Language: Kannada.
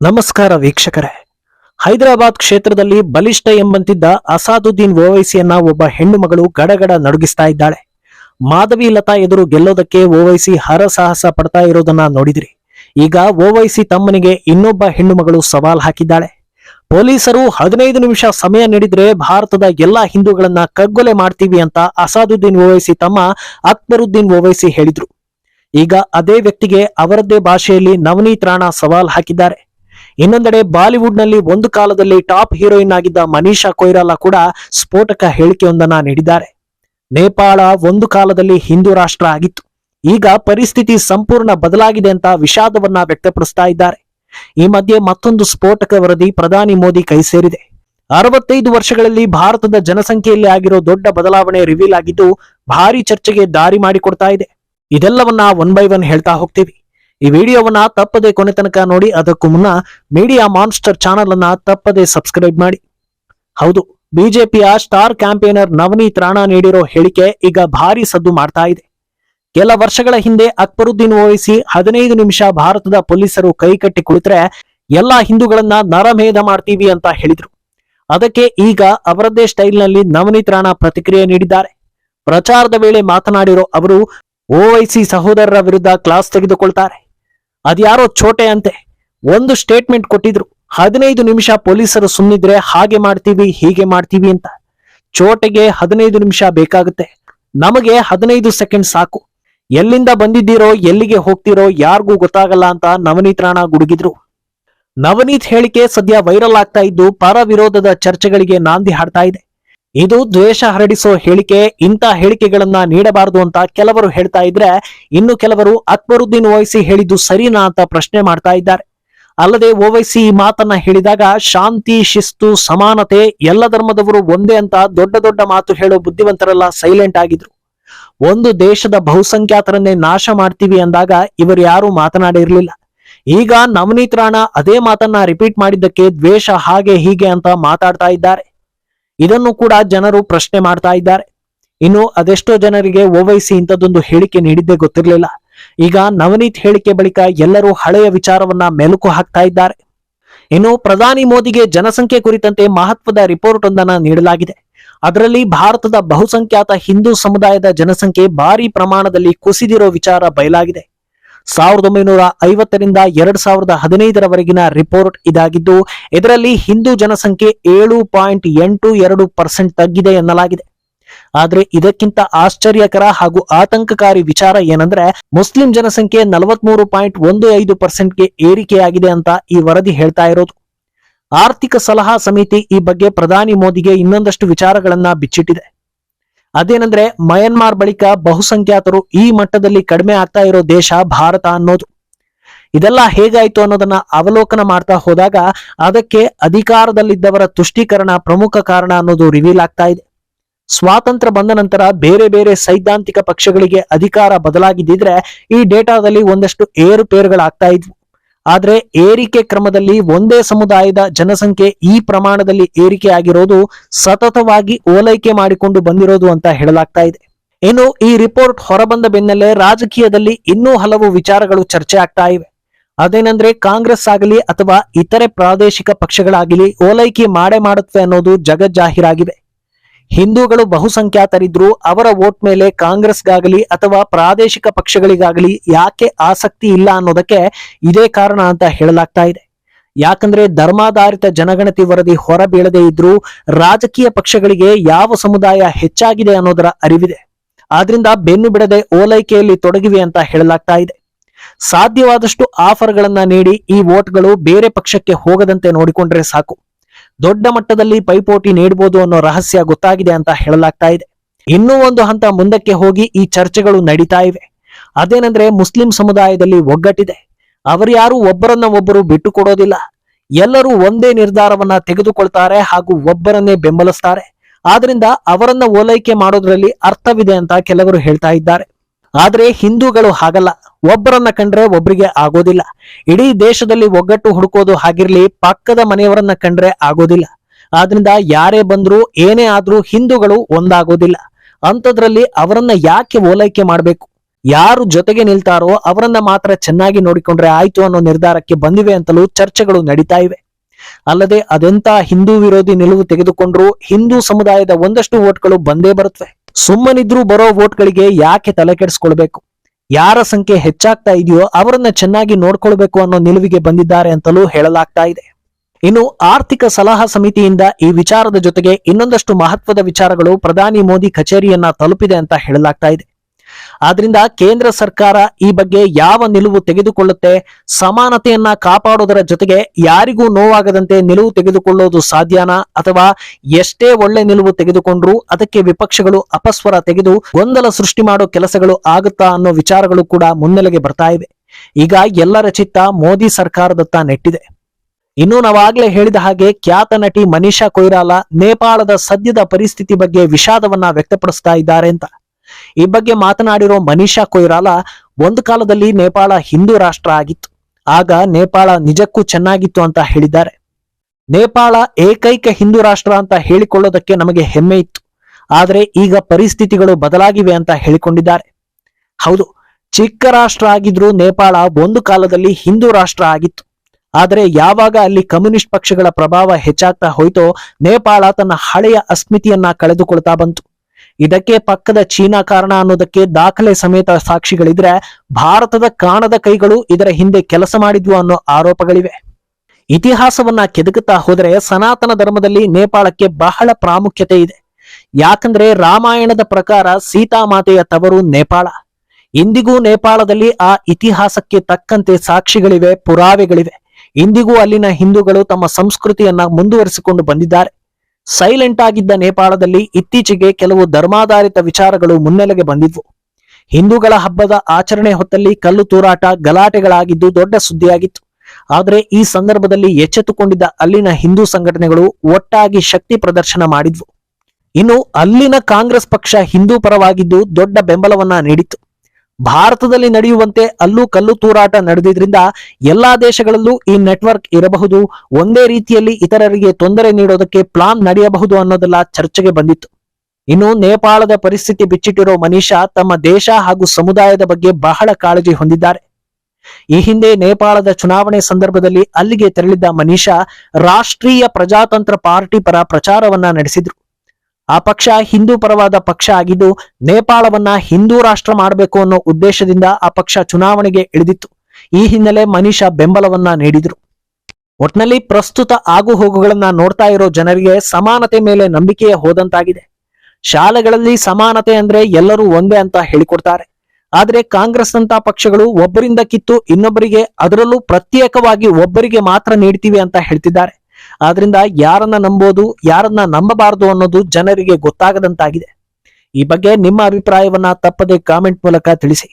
ನಮಸ್ಕಾರ ವೀಕ್ಷಕರೇ. ಹೈದರಾಬಾದ್ ಕ್ಷೇತ್ರದಲ್ಲಿ ಬಲಿಷ್ಠ ಎಂಬಂತಿದ್ದ ಅಸಾದುದ್ದೀನ್ ಓವೈಸಿಯನ್ನ ಒಬ್ಬ ಹೆಣ್ಣು ಮಗಳು ಗಡಗಡ ನಡುಗಿಸ್ತಾ ಇದ್ದಾಳೆ. ಮಾಧವಿ ಲತಾ ಎದುರು ಗೆಲ್ಲೋದಕ್ಕೆ ಓವೈಸಿ ಹರಸಾಹಸ ಪಡ್ತಾ ಇರೋದನ್ನ ನೋಡಿದ್ರಿ. ಈಗ ಓವೈಸಿ ತಮ್ಮನಿಗೆ ಇನ್ನೊಬ್ಬ ಹೆಣ್ಣು ಮಗಳು ಸವಾಲ್ ಹಾಕಿದ್ದಾಳೆ. ಪೊಲೀಸರು ಹದಿನೈದು ನಿಮಿಷ ಸಮಯ ನೀಡಿದ್ರೆ ಭಾರತದ ಎಲ್ಲಾ ಹಿಂದೂಗಳನ್ನ ಕಗ್ಗೊಲೆ ಮಾಡ್ತೀವಿ ಅಂತ ಅಸಾದುದ್ದೀನ್ ಓವೈಸಿ ತಮ್ಮ ಅಕ್ಬರುದ್ದೀನ್ ಓವೈಸಿ ಹೇಳಿದ್ರು. ಈಗ ಅದೇ ವ್ಯಕ್ತಿಗೆ ಅವರದ್ದೇ ಭಾಷೆಯಲ್ಲಿ ನವನೀತ್ ರಾಣಾ ಸವಾಲ್ ಹಾಕಿದ್ದಾರೆ. ಇನ್ನೊಂದೆಡೆ ಬಾಲಿವುಡ್ನಲ್ಲಿ ಒಂದು ಕಾಲದಲ್ಲಿ ಟಾಪ್ ಹೀರೋಯಿನ್ ಆಗಿದ್ದ ಮನೀಷಾ ಕೊಯ್ರಾಲಾ ಕೂಡ ಸ್ಫೋಟಕ ಹೇಳಿಕೆಯೊಂದನ್ನ ನೀಡಿದ್ದಾರೆ. ನೇಪಾಳ ಒಂದು ಕಾಲದಲ್ಲಿ ಹಿಂದೂ ರಾಷ್ಟ್ರ ಆಗಿತ್ತು. ಈಗ ಪರಿಸ್ಥಿತಿ ಸಂಪೂರ್ಣ ಬದಲಾಗಿದೆ ಅಂತ ವಿಷಾದವನ್ನ ವ್ಯಕ್ತಪಡಿಸ್ತಾ ಇದ್ದಾರೆ. ಈ ಮಧ್ಯೆ ಮತ್ತೊಂದು ಸ್ಫೋಟಕ ವರದಿ ಪ್ರಧಾನಿ ಮೋದಿ ಕೈ ಸೇರಿದೆ. ಅರವತ್ತೈದು ವರ್ಷಗಳಲ್ಲಿ ಭಾರತದ ಜನಸಂಖ್ಯೆಯಲ್ಲಿ ಆಗಿರೋ ದೊಡ್ಡ ಬದಲಾವಣೆ ರಿವೀಲ್ ಆಗಿದ್ದು, ಭಾರಿ ಚರ್ಚೆಗೆ ದಾರಿ ಮಾಡಿಕೊಡ್ತಾ ಇದೆ. ಇದೆಲ್ಲವನ್ನ ಒನ್ ಬೈ ಒನ್ ಹೇಳ್ತಾ ಹೋಗ್ತೀವಿ. ಈ ವಿಡಿಯೋವನ್ನ ತಪ್ಪದೆ ಕೊನೆ ತನಕ ನೋಡಿ, ಅದಕ್ಕೂ ಮುನ್ನ ಮೀಡಿಯಾ ಮಾನ್ಸ್ಟರ್ ಚಾನಲ್ ಅನ್ನ ತಪ್ಪದೆ ಸಬ್ಸ್ಕ್ರೈಬ್ ಮಾಡಿ. ಹೌದು, ಬಿಜೆಪಿಯ ಸ್ಟಾರ್ ಕ್ಯಾಂಪೇನರ್ ನವನೀತ್ ರಾಣಾ ನೀಡಿರೋ ಹೇಳಿಕೆ ಈಗ ಭಾರಿ ಸದ್ದು ಮಾಡ್ತಾ ಇದೆ. ಕೆಲ ವರ್ಷಗಳ ಹಿಂದೆ ಅಕ್ಬರುದ್ದೀನ್ ಓವೈಸಿ ಹದಿನೈದು ನಿಮಿಷ ಭಾರತದ ಪೊಲೀಸರು ಕೈಕಟ್ಟಿ ಕುಳಿತರೆ ಎಲ್ಲಾ ಹಿಂದೂಗಳನ್ನ ನರಮೇಧ ಮಾಡ್ತೀವಿ ಅಂತ ಹೇಳಿದ್ರು. ಅದಕ್ಕೆ ಈಗ ಅವರದ್ದೇ ಸ್ಟೈಲ್ನಲ್ಲಿ ನವನೀತ್ ರಾಣಾ ಪ್ರತಿಕ್ರಿಯೆ ನೀಡಿದ್ದಾರೆ. ಪ್ರಚಾರದ ವೇಳೆ ಮಾತನಾಡಿರೋ ಅವರು, ಓವೈಸಿ ಸಹೋದರರ ವಿರುದ್ಧ ಕ್ಲಾಸ್ ತೆಗೆದುಕೊಳ್ತಾರೆ. ಅದ್ಯಾರೋ ಛೋಟೆ ಅಂತೆ. ಒಂದು ಸ್ಟೇಟ್ಮೆಂಟ್ ಕೊಟ್ಟಿದ್ರು. ಹದಿನೈದು ನಿಮಿಷ ಪೊಲೀಸರು ಸುಮ್ಮನಿದ್ರೆ ಹಾಗೆ ಮಾಡ್ತೀವಿ, ಹೀಗೆ ಮಾಡ್ತೀವಿ ಅಂತ. ಚೋಟೆಗೆ ಹದಿನೈದು ನಿಮಿಷ ಬೇಕಾಗುತ್ತೆ. ನಮಗೆ ಹದಿನೈದು ಸೆಕೆಂಡ್ ಸಾಕು. ಎಲ್ಲಿಂದ ಬಂದಿದ್ದೀರೋ, ಎಲ್ಲಿಗೆ ಹೋಗ್ತಿರೋ, ಯಾರಿಗೂ ಗೊತ್ತಾಗಲ್ಲ ಅಂತ ನವನೀತ್ ರಾಣಾ ಗುಡುಗಿದ್ರು. ನವನೀತ್ ಹೇಳಿಕೆ ಸದ್ಯ ವೈರಲ್ ಆಗ್ತಾ ಇದ್ದು, ಪರ ವಿರೋಧದ ಚರ್ಚೆಗಳಿಗೆ ನಾಂದಿ ಹಾಡ್ತಾ ಇದೆ. ಇದು ದ್ವೇಷ ಹರಡಿಸೋ ಹೇಳಿಕೆ, ಇಂಥ ಹೇಳಿಕೆಗಳನ್ನ ನೀಡಬಾರದು ಅಂತ ಕೆಲವರು ಹೇಳ್ತಾ ಇದ್ರೆ ಇನ್ನು ಕೆಲವರು ಅಕ್ಬರುದ್ದೀನ್ ಓವೈಸಿ ಹೇಳಿದ್ದು ಸರಿನಾ ಅಂತ ಪ್ರಶ್ನೆ ಮಾಡ್ತಾ ಇದ್ದಾರೆ. ಅಲ್ಲದೆ ಓವೈಸಿ ಈ ಮಾತನ್ನ ಹೇಳಿದಾಗ ಶಾಂತಿ, ಶಿಸ್ತು, ಸಮಾನತೆ ಎಲ್ಲ ಧರ್ಮದವರು ಒಂದೇ ಅಂತ ದೊಡ್ಡ ದೊಡ್ಡ ಮಾತು ಹೇಳೋ ಬುದ್ಧಿವಂತರೆಲ್ಲ ಸೈಲೆಂಟ್ ಆಗಿದ್ರು. ಒಂದು ದೇಶದ ಬಹುಸಂಖ್ಯಾತರನ್ನೇ ನಾಶ ಮಾಡ್ತೀವಿ ಅಂದಾಗ ಇವರು ಯಾರು ಮಾತನಾಡಿರಲಿಲ್ಲ. ಈಗ ನವನೀತ್ ರಾಣಾ ಅದೇ ಮಾತನ್ನ ರಿಪೀಟ್ ಮಾಡಿದ್ದಕ್ಕೆ ದ್ವೇಷ ಹಾಗೆ ಹೀಗೆ ಅಂತ ಮಾತಾಡ್ತಾ ಇದ್ದಾರೆ. ಇದನ್ನು ಕೂಡ ಜನರು ಪ್ರಶ್ನೆ ಮಾಡ್ತಾ ಇದ್ದಾರೆ. ಇನ್ನು ಅದೆಷ್ಟೋ ಜನರಿಗೆ ಓವೈಸಿ ಇಂಥದ್ದೊಂದು ಹೇಳಿಕೆ ನೀಡಿದ್ದೇ ಗೊತ್ತಿರಲಿಲ್ಲ. ಈಗ ನವನೀತ್ ಹೇಳಿಕೆ ಬಳಿಕ ಎಲ್ಲರೂ ಹಳೆಯ ವಿಚಾರವನ್ನ ಮೆಲುಕು ಹಾಕ್ತಾ ಇದ್ದಾರೆ. ಇನ್ನು ಪ್ರಧಾನಿ ಮೋದಿಗೆ ಜನಸಂಖ್ಯೆ ಕುರಿತಂತೆ ಮಹತ್ವದ ರಿಪೋರ್ಟ್ ಒಂದನ್ನ ನೀಡಲಾಗಿದೆ. ಅದರಲ್ಲಿ ಭಾರತದ ಬಹುಸಂಖ್ಯಾತ ಹಿಂದೂ ಸಮುದಾಯದ ಜನಸಂಖ್ಯೆ ಭಾರಿ ಪ್ರಮಾಣದಲ್ಲಿ ಕುಸಿದಿರೋ ವಿಚಾರ ಬಯಲಾಗಿದೆ. ಸಾವಿರದ ಒಂಬೈನೂರ ಐವತ್ತರಿಂದ ಎರಡ್ ಸಾವಿರದ ಹದಿನೈದರವರೆಗಿನ ರಿಪೋರ್ಟ್ ಇದಾಗಿದ್ದು, ಇದರಲ್ಲಿ ಹಿಂದೂ ಜನಸಂಖ್ಯೆ ಏಳು ಪಾಯಿಂಟ್ ಎಂಟು ಎರಡು ಪರ್ಸೆಂಟ್ ತಗ್ಗಿದೆ ಎನ್ನಲಾಗಿದೆ. ಆದ್ರೆ ಇದಕ್ಕಿಂತ ಆಶ್ಚರ್ಯಕರ ಹಾಗೂ ಆತಂಕಕಾರಿ ವಿಚಾರ ಏನಂದ್ರೆ, ಮುಸ್ಲಿಂ ಜನಸಂಖ್ಯೆ ನಲವತ್ಮೂರು ಪಾಯಿಂಟ್ ಒಂದು ಐದು ಪರ್ಸೆಂಟ್ಗೆ ಏರಿಕೆಯಾಗಿದೆ ಅಂತ ಈ ವರದಿ ಹೇಳ್ತಾ ಇರೋದು. ಆರ್ಥಿಕ ಸಲಹಾ ಸಮಿತಿ ಈ ಬಗ್ಗೆ ಪ್ರಧಾನಿ ಮೋದಿಗೆ ಇನ್ನೊಂದಷ್ಟು ವಿಚಾರಗಳನ್ನ ಬಿಚ್ಚಿಟ್ಟಿದೆ. ಅದೇನಂದ್ರೆ ಮಯನ್ಮಾರ್ ಬಳಿಕ ಬಹುಸಂಖ್ಯಾತರು ಈ ಮಟ್ಟದಲ್ಲಿ ಕಡಿಮೆ ಆಗ್ತಾ ಇರೋ ದೇಶ ಭಾರತ ಅನ್ನೋದು. ಇದೆಲ್ಲ ಹೇಗಾಯ್ತು ಅನ್ನೋದನ್ನ ಅವಲೋಕನ ಮಾಡ್ತಾ ಹೋದಾಗ ಅದಕ್ಕೆ ಅಧಿಕಾರದಲ್ಲಿದ್ದವರ ತುಷ್ಟೀಕರಣ ಪ್ರಮುಖ ಕಾರಣ ಅನ್ನೋದು ರಿವೀಲ್ ಆಗ್ತಾ ಇದೆ. ಸ್ವಾತಂತ್ರ್ಯ ಬಂದ ನಂತರ ಬೇರೆ ಬೇರೆ ಸೈದ್ಧಾಂತಿಕ ಪಕ್ಷಗಳಿಗೆ ಅಧಿಕಾರ ಬದಲಾಗಿದ್ದಿದ್ರೆ ಈ ಡೇಟಾದಲ್ಲಿ ಒಂದಷ್ಟು ಏರುಪೇರುಗಳಾಗ್ತಾ ಇದ್ವು. ಆದ್ರೆ ಏರಿಕೆ ಕ್ರಮದಲ್ಲಿ ಒಂದೇ ಸಮುದಾಯದ ಜನಸಂಖ್ಯೆ ಈ ಪ್ರಮಾಣದಲ್ಲಿ ಏರಿಕೆ ಆಗಿರೋದು ಸತತವಾಗಿ ಓಲೈಕೆ ಮಾಡಿಕೊಂಡು ಬಂದಿರೋದು ಅಂತ ಹೇಳಲಾಗ್ತಾ ಇದೆ. ಇನ್ನು ಈ ರಿಪೋರ್ಟ್ ಹೊರಬಂದ ಬೆನ್ನಲ್ಲೇ ರಾಜಕೀಯದಲ್ಲಿ ಇನ್ನೂ ಹಲವು ವಿಚಾರಗಳು ಚರ್ಚೆ ಆಗ್ತಾ ಇವೆ. ಅದೇನಂದ್ರೆ ಕಾಂಗ್ರೆಸ್ ಆಗಲಿ ಅಥವಾ ಇತರೆ ಪ್ರಾದೇಶಿಕ ಪಕ್ಷಗಳಾಗಲಿ ಓಲೈಕೆ ಮಾಡೇ ಮಾಡುತ್ತವೆ ಅನ್ನೋದು ಜಗಜ್ಜಾಹೀರಾಗಿವೆ ಹಿಂದೂಗಳು ಬಹುಸಂಖ್ಯಾತರಿದ್ರು ಅವರ ವೋಟ್ ಮೇಲೆ ಕಾಂಗ್ರೆಸ್ಗಾಗಲಿ ಅಥವಾ ಪ್ರಾದೇಶಿಕ ಪಕ್ಷಗಳಿಗಾಗಲಿ ಯಾಕೆ ಆಸಕ್ತಿ ಇಲ್ಲ ಅನ್ನೋದಕ್ಕೆ ಇದೇ ಕಾರಣ ಅಂತ ಹೇಳಲಾಗ್ತಾ ಇದೆ. ಯಾಕಂದ್ರೆ ಧರ್ಮಾಧಾರಿತ ಜನಗಣತಿ ವರದಿ ಹೊರಬೀಳದೇ ಇದ್ರೂ ರಾಜಕೀಯ ಪಕ್ಷಗಳಿಗೆ ಯಾವ ಸಮುದಾಯ ಹೆಚ್ಚಾಗಿದೆ ಅನ್ನೋದರ ಅರಿವಿದೆ. ಆದ್ರಿಂದ ಬೆನ್ನು ಬಿಡದೆ ಓಲೈಕೆಯಲ್ಲಿ ತೊಡಗಿವೆ ಅಂತ ಹೇಳಲಾಗ್ತಾ ಇದೆ. ಸಾಧ್ಯವಾದಷ್ಟು ಆಫರ್ಗಳನ್ನ ನೀಡಿ ಈ ವೋಟ್ಗಳು ಬೇರೆ ಪಕ್ಷಕ್ಕೆ ಹೋಗದಂತೆ ನೋಡಿಕೊಂಡ್ರೆ ಸಾಕು. ದೊಡ್ಡ ಮಟ್ಟದಲ್ಲಿ ಪೈಪೋಟಿ ನೀಡಬಹುದು ಅನ್ನೋ ರಹಸ್ಯ ಗೊತ್ತಾಗಿದೆ ಅಂತ ಹೇಳಲಾಗ್ತಾ ಇದೆ. ಇನ್ನೂ ಒಂದು ಹಂತ ಮುಂದಕ್ಕೆ ಹೋಗಿ ಈ ಚರ್ಚೆಗಳು ನಡೀತಾ ಇವೆ. ಅದೇನಂದ್ರೆ ಮುಸ್ಲಿಂ ಸಮುದಾಯದಲ್ಲಿ ಒಗ್ಗಟ್ಟಿದೆ. ಅವರ್ಯಾರು ಒಬ್ಬರನ್ನ ಒಬ್ಬರು ಬಿಟ್ಟು ಕೊಡೋದಿಲ್ಲ. ಎಲ್ಲರೂ ಒಂದೇ ನಿರ್ಧಾರವನ್ನ ತೆಗೆದುಕೊಳ್ತಾರೆ ಹಾಗೂ ಒಬ್ಬರನ್ನೇ ಬೆಂಬಲಿಸ್ತಾರೆ. ಆದ್ರಿಂದ ಅವರನ್ನ ಓಲೈಕೆ ಮಾಡೋದ್ರಲ್ಲಿ ಅರ್ಥವಿದೆ ಅಂತ ಕೆಲವರು ಹೇಳ್ತಾ ಇದ್ದಾರೆ. ಆದ್ರೆ ಹಿಂದೂಗಳು ಹಾಗಲ್ಲ. ಒಬ್ಬರನ್ನ ಕಂಡ್ರೆ ಒಬ್ರಿಗೆ ಆಗೋದಿಲ್ಲ. ಇಡೀ ದೇಶದಲ್ಲಿ ಒಗ್ಗಟ್ಟು ಹುಡುಕೋದು ಹಾಗಿರ್ಲಿ, ಪಕ್ಕದ ಮನೆಯವರನ್ನ ಕಂಡ್ರೆ ಆಗೋದಿಲ್ಲ. ಆದ್ರಿಂದ ಯಾರೇ ಬಂದ್ರು, ಏನೇ ಆದ್ರೂ ಹಿಂದೂಗಳು ಒಂದಾಗೋದಿಲ್ಲ. ಅಂಥದ್ರಲ್ಲಿ ಅವರನ್ನ ಯಾಕೆ ಓಲೈಕೆ ಮಾಡಬೇಕು? ಯಾರು ಜೊತೆಗೆ ನಿಲ್ತಾರೋ, ಅವರನ್ನ ಮಾತ್ರ ಚೆನ್ನಾಗಿ ನೋಡಿಕೊಂಡ್ರೆ ಆಯ್ತು ಅನ್ನೋ ನಿರ್ಧಾರಕ್ಕೆ ಬಂದಿವೆ ಅಂತಲೂ ಚರ್ಚೆಗಳು ನಡೀತಾ ಇವೆ. ಅಲ್ಲದೆ ಅದೆಂತ ಹಿಂದೂ ವಿರೋಧಿ ನಿಲುವು ತೆಗೆದುಕೊಂಡ್ರು, ಹಿಂದೂ ಸಮುದಾಯದ ಒಂದಷ್ಟು ವೋಟ್ಗಳು ಬಂದೇ ಬರುತ್ತವೆ ಸುಮ್ಮನಿದ್ರೂ ಬರೋ ವೋಟ್ಗಳಿಗೆ ಯಾಕೆ ತಲೆ ಕೆಡಿಸ್ಕೊಳ್ಬೇಕು? ಯಾರ ಸಂಖ್ಯೆ ಹೆಚ್ಚಾಗ್ತಾ ಇದೆಯೋ ಅವರನ್ನ ಚೆನ್ನಾಗಿ ನೋಡ್ಕೊಳ್ಬೇಕು ಅನ್ನೋ ನಿಲುವಿಗೆ ಬಂದಿದ್ದಾರೆ ಅಂತಲೂ ಹೇಳಲಾಗ್ತಾ ಇದೆ. ಇನ್ನು ಆರ್ಥಿಕ ಸಲಹಾ ಸಮಿತಿಯಿಂದ ಈ ವಿಚಾರದ ಜೊತೆಗೆ ಇನ್ನೊಂದಷ್ಟು ಮಹತ್ವದ ವಿಚಾರಗಳು ಪ್ರಧಾನಿ ಮೋದಿ ಕಚೇರಿಯನ್ನ ತಲುಪಿದೆ ಅಂತ ಹೇಳಲಾಗ್ತಾ ಇದೆ. ಆದ್ರಿಂದ ಕೇಂದ್ರ ಸರ್ಕಾರ ಈ ಬಗ್ಗೆ ಯಾವ ನಿಲುವು ತೆಗೆದುಕೊಳ್ಳುತ್ತೆ, ಸಮಾನತೆಯನ್ನ ಕಾಪಾಡೋದರ ಜೊತೆಗೆ ಯಾರಿಗೂ ನೋವಾಗದಂತೆ ನಿಲುವು ತೆಗೆದುಕೊಳ್ಳೋದು ಸಾಧ್ಯನಾ? ಅಥವಾ ಎಷ್ಟೇ ಒಳ್ಳೆ ನಿಲುವು ತೆಗೆದುಕೊಂಡ್ರು ಅದಕ್ಕೆ ವಿಪಕ್ಷಗಳು ಅಪಸ್ವರ ತೆಗೆದು ಗೊಂದಲ ಸೃಷ್ಟಿ ಮಾಡೋ ಕೆಲಸಗಳು ಆಗುತ್ತಾ ಅನ್ನೋ ವಿಚಾರಗಳು ಕೂಡ ಮುನ್ನೆಲೆಗೆ ಬರ್ತಾ ಇವೆ. ಈಗ ಎಲ್ಲರ ಚಿತ್ತ ಮೋದಿ ಸರ್ಕಾರದತ್ತ ನೆಟ್ಟಿದೆ. ಇನ್ನು ನಾವಾಗ್ಲೇ ಹೇಳಿದ ಹಾಗೆ ಖ್ಯಾತ ನಟಿ ಮನೀಷಾ ಕೊಯ್ರಾಲ ನೇಪಾಳದ ಸದ್ಯದ ಪರಿಸ್ಥಿತಿ ಬಗ್ಗೆ ವಿಷಾದವನ್ನ ವ್ಯಕ್ತಪಡಿಸ್ತಾ ಇದ್ದಾರೆ ಅಂತ. ಈ ಬಗ್ಗೆ ಮಾತನಾಡಿರೋ ಮನೀಷಾ ಕೊಯ್ರಾಲ, ಒಂದು ಕಾಲದಲ್ಲಿ ನೇಪಾಳ ಹಿಂದೂ ರಾಷ್ಟ್ರ ಆಗಿತ್ತು. ಆಗ ನೇಪಾಳ ನಿಜಕ್ಕೂ ಚೆನ್ನಾಗಿತ್ತು ಅಂತ ಹೇಳಿದ್ದಾರೆ. ನೇಪಾಳ ಏಕೈಕ ಹಿಂದೂ ರಾಷ್ಟ್ರ ಅಂತ ಹೇಳಿಕೊಳ್ಳೋದಕ್ಕೆ ನಮಗೆ ಹೆಮ್ಮೆ ಇತ್ತು. ಆದರೆ ಈಗ ಪರಿಸ್ಥಿತಿಗಳು ಬದಲಾಗಿವೆ ಅಂತ ಹೇಳಿಕೊಂಡಿದ್ದಾರೆ. ಹೌದು, ಚಿಕ್ಕ ರಾಷ್ಟ್ರ ಆಗಿದ್ರೂ ನೇಪಾಳ ಒಂದು ಕಾಲದಲ್ಲಿ ಹಿಂದೂ ರಾಷ್ಟ್ರ ಆಗಿತ್ತು. ಆದರೆ ಯಾವಾಗ ಅಲ್ಲಿ ಕಮ್ಯುನಿಸ್ಟ್ ಪಕ್ಷಗಳ ಪ್ರಭಾವ ಹೆಚ್ಚಾಗ್ತಾ ಹೋಯ್ತೋ, ನೇಪಾಳ ತನ್ನ ಹಳೆಯ ಅಸ್ಮಿತಿಯನ್ನ ಕಳೆದುಕೊಳ್ತಾ ಬಂತು. ಇದಕ್ಕೆ ಪಕ್ಕದ ಚೀನಾ ಕಾರಣ ಅನ್ನೋದಕ್ಕೆ ದಾಖಲೆ ಸಮೇತ ಸಾಕ್ಷಿಗಳಿದ್ರೆ ಭಾರತದ ಕಾಣದ ಕೈಗಳು ಇದರ ಹಿಂದೆ ಕೆಲಸ ಮಾಡಿದ್ವು ಅನ್ನೋ ಆರೋಪಗಳಿವೆ. ಇತಿಹಾಸವನ್ನ ಕೆದಕುತ್ತಾ ಹೋದರೆ ಸನಾತನ ಧರ್ಮದಲ್ಲಿ ನೇಪಾಳಕ್ಕೆ ಬಹಳ ಪ್ರಾಮುಖ್ಯತೆ ಇದೆ. ಯಾಕಂದ್ರೆ ರಾಮಾಯಣದ ಪ್ರಕಾರ ಸೀತಾಮಾತೆಯ ತವರು ನೇಪಾಳ. ಇಂದಿಗೂ ನೇಪಾಳದಲ್ಲಿ ಆ ಇತಿಹಾಸಕ್ಕೆ ತಕ್ಕಂತೆ ಸಾಕ್ಷಿಗಳಿವೆ, ಪುರಾವೆಗಳಿವೆ. ಇಂದಿಗೂ ಅಲ್ಲಿನ ಹಿಂದೂಗಳು ತಮ್ಮ ಸಂಸ್ಕೃತಿಯನ್ನ ಮುಂದುವರಿಸಿಕೊಂಡು ಬಂದಿದ್ದಾರೆ. ಸೈಲೆಂಟ್ ಆಗಿದ್ದ ನೇಪಾಳದಲ್ಲಿ ಇತ್ತೀಚೆಗೆ ಕೆಲವು ಧರ್ಮಾಧಾರಿತ ವಿಚಾರಗಳು ಮುನ್ನೆಲೆಗೆ ಬಂದಿದ್ವು. ಹಿಂದೂಗಳ ಹಬ್ಬದ ಆಚರಣೆ ಹೊತ್ತಲ್ಲಿ ಕಲ್ಲು ತೂರಾಟ, ಗಲಾಟೆಗಳಾಗಿದ್ದು ದೊಡ್ಡ ಸುದ್ದಿಯಾಗಿತ್ತು. ಆದರೆ ಈ ಸಂದರ್ಭದಲ್ಲಿ ಎಚ್ಚೆತ್ತುಕೊಂಡಿದ್ದ ಅಲ್ಲಿನ ಹಿಂದೂ ಸಂಘಟನೆಗಳು ಒಟ್ಟಾಗಿ ಶಕ್ತಿ ಪ್ರದರ್ಶನ ಮಾಡಿದ್ವು. ಇನ್ನು ಅಲ್ಲಿನ ಕಾಂಗ್ರೆಸ್ ಪಕ್ಷ ಹಿಂದೂ ಪರವಾಗಿದ್ದು ದೊಡ್ಡ ಬೆಂಬಲವನ್ನ ನೀಡಿತ್ತು. ಭಾರತದಲ್ಲಿ ನಡೆಯುವಂತೆ ಅಲ್ಲೂ ಕಲ್ಲು ತೂರಾಟ ನಡೆದಿದ್ರಿಂದ ಎಲ್ಲಾ ದೇಶಗಳಲ್ಲೂ ಈ ನೆಟ್ವರ್ಕ್ ಇರಬಹುದು. ಒಂದೇ ರೀತಿಯಲ್ಲಿ ಇತರರಿಗೆ ತೊಂದರೆ ನೀಡೋದಕ್ಕೆ ಪ್ಲಾನ್ ನಡೆಯಬಹುದು ಅನ್ನೋದೆಲ್ಲ ಚರ್ಚೆಗೆ ಬಂದಿತ್ತು. ಇನ್ನು ನೇಪಾಳದ ಪರಿಸ್ಥಿತಿ ಬಿಚ್ಚಿಟ್ಟಿರೋ ಮನೀಷಾ ತಮ್ಮ ದೇಶ ಹಾಗೂ ಸಮುದಾಯದ ಬಗ್ಗೆ ಬಹಳ ಕಾಳಜಿ ಹೊಂದಿದ್ದಾರೆ. ಈ ಹಿಂದೆ ನೇಪಾಳದ ಚುನಾವಣೆ ಸಂದರ್ಭದಲ್ಲಿ ಅಲ್ಲಿಗೆ ತೆರಳಿದ್ದ ಮನೀಷಾ ರಾಷ್ಟ್ರೀಯ ಪ್ರಜಾತಂತ್ರ ಪಾರ್ಟಿ ಪರ ಪ್ರಚಾರವನ್ನ ನಡೆಸಿದ್ರು. ಆ ಪಕ್ಷ ಹಿಂದೂ ಪರವಾದ ಪಕ್ಷ ಆಗಿದ್ದು ನೇಪಾಳವನ್ನ ಹಿಂದೂ ರಾಷ್ಟ್ರ ಮಾಡಬೇಕು ಅನ್ನೋ ಉದ್ದೇಶದಿಂದ ಆ ಪಕ್ಷ ಚುನಾವಣೆಗೆ ಇಳಿದಿತ್ತು. ಈ ಹಿನ್ನೆಲೆ ಮನೀಷಾ ಬೆಂಬಲವನ್ನ ನೀಡಿದ್ರು. ಒಟ್ನಲ್ಲಿ ಪ್ರಸ್ತುತ ಆಗು ಹೋಗುಗಳನ್ನ ನೋಡ್ತಾ ಇರೋ ಜನರಿಗೆ ಸಮಾನತೆ ಮೇಲೆ ನಂಬಿಕೆಯೇ ಹೋದಂತಾಗಿದೆ. ಶಾಲೆಗಳಲ್ಲಿ ಸಮಾನತೆ ಅಂದ್ರೆ ಎಲ್ಲರೂ ಒಂದೇ ಅಂತ ಹೇಳಿಕೊಡ್ತಾರೆ. ಆದ್ರೆ ಕಾಂಗ್ರೆಸ್ ಅಂತ ಪಕ್ಷಗಳು ಒಬ್ಬರಿಂದ ಕಿತ್ತು ಇನ್ನೊಬ್ಬರಿಗೆ ಅದರಲ್ಲೂ ಪ್ರತ್ಯೇಕವಾಗಿ ಒಬ್ಬರಿಗೆ ಮಾತ್ರ ನೀಡ್ತೀವಿ ಅಂತ ಹೇಳ್ತಿದ್ದಾರೆ. ಆದ್ರಿಂದ ಯಾರನ್ನ ನಂಬೋದು, ಯಾರನ್ನ ನಂಬಬಾರದು ಅನ್ನೋದು ಜನರಿಗೆ ಗೊತ್ತಾಗದಂತಾಗಿದೆ. ಈ ಬಗ್ಗೆ ನಿಮ್ಮ ಅಭಿಪ್ರಾಯವನ್ನ ತಪ್ಪದೆ ಕಾಮೆಂಟ್ ಮೂಲಕ ತಿಳಿಸಿ.